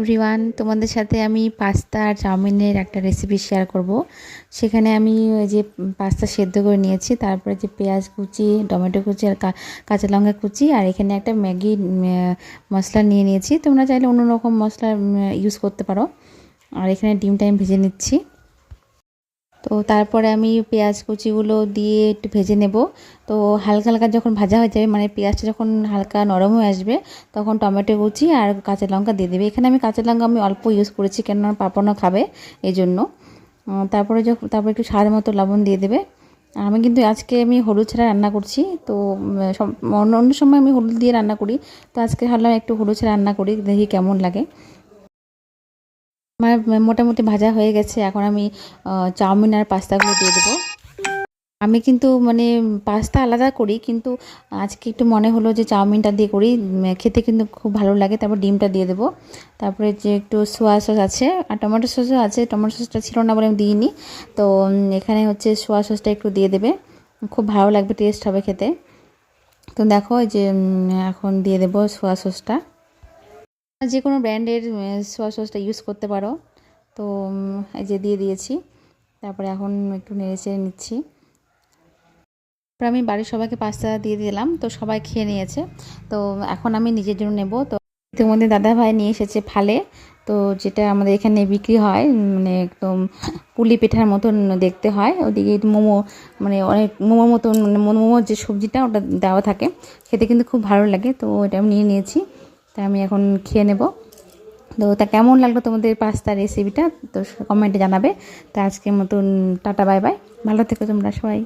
Everyone তোমাদের সাথে আমি পাস্তা আর চাউমিনের একটা রেসিপি শেয়ার করব। সেখানে আমি ওই যে পাস্তা সেদ্ধ করে নিয়েছি, তারপরে যে পেঁয়াজ কুচি, টমেটো কুচি আর কাঁচা লঙ্কা কুচি, আর এখানে একটা ম্যাগি মশলা নিয়ে নিয়েছি। তোমরা চাইলে অন্য রকম মশলা ইউজ করতে পারো। আর এখানে ডিমটা আমি ভেজে নিচ্ছি। তো তারপরে আমি পেঁয়াজ কুচিগুলো দিয়ে একটু ভেজে নেব। তো হালকা হালকা যখন ভাজা হয়ে যাবে মানে পেঁয়াজটা যখন হালকা নরম হয়ে আসবে, তখন টমেটো কুচি আর কাঁচা লঙ্কা দিয়ে দেবে। এখানে আমি কাঁচা লঙ্কা আমি অল্প ইউজ করেছি, কেননা পাপনও খাবে এই জন্য তারপরে যখন তারপরে একটু স্বাদ মতো লবণ দিয়ে দেবে। আমি কিন্তু আজকে আমি হলুদ ছাড়া রান্না করছি, তো অন্য অন্য সময় আমি হলুদ দিয়ে রান্না করি। তো আজকে ভাবলাম একটু হলুদ ছাড়া রান্না করি, দেখি কেমন লাগে। আমার মোটামুটি ভাজা হয়ে গেছে। এখন আমি চাউমিন আর পাস্তাগুলো দিয়ে দেবো। আমি কিন্তু মানে পাস্তা আলাদা করি, কিন্তু আজকে একটু মনে হলো যে চাউমিনটা দিয়ে করি। খেতে কিন্তু খুব ভালো লাগে। তারপর ডিমটা দিয়ে দেবো। তারপরে যে একটু সোয়া সস আছে, আর টমেটো সসও আছে। টমেটো সসটা ছিল না বলে আমি দিইনি। তো এখানে হচ্ছে সোয়া সসটা একটু দিয়ে দেবে। খুব ভালো লাগবে, টেস্ট হবে খেতে। তো দেখো যে এখন দিয়ে দেবো সোয়া সসটা। যে কোনো ব্র্যান্ডের সোয়া সসটা ইউজ করতে পারো। তো এই যে দিয়ে দিয়েছি। তারপরে এখন একটু নেড়ে চেড়ে নিচ্ছি। তারপর আমি বাড়ির সবাইকে পাস্তা দিয়ে দিলাম। তো সবাই খেয়ে নিয়েছে। তো এখন আমি নিজের জন্য নেব। তো ইতিমধ্যে দাদা ভাই নিয়ে এসেছে ফালে। তো যেটা আমাদের এখানে বিক্রি হয় মানে একদম পুলি পিঠার মতন দেখতে হয়। ওদিকে মোমো মানে অনেক মোমোর মতন মানে মোমোর যে সবজিটা ওটা দেওয়া থাকে, খেতে কিন্তু খুব ভালো লাগে। তো এটা আমি নিয়ে নিয়েছি। তা আমি এখন খেয়ে নেব। তো তা কেমন লাগল তোমাদের পাস্তা রেসিপিটা তো কমেন্টে জানাবে। তা আজকের মতন টাটা বাই বাই ভালো থেকো তোমরা সবাই।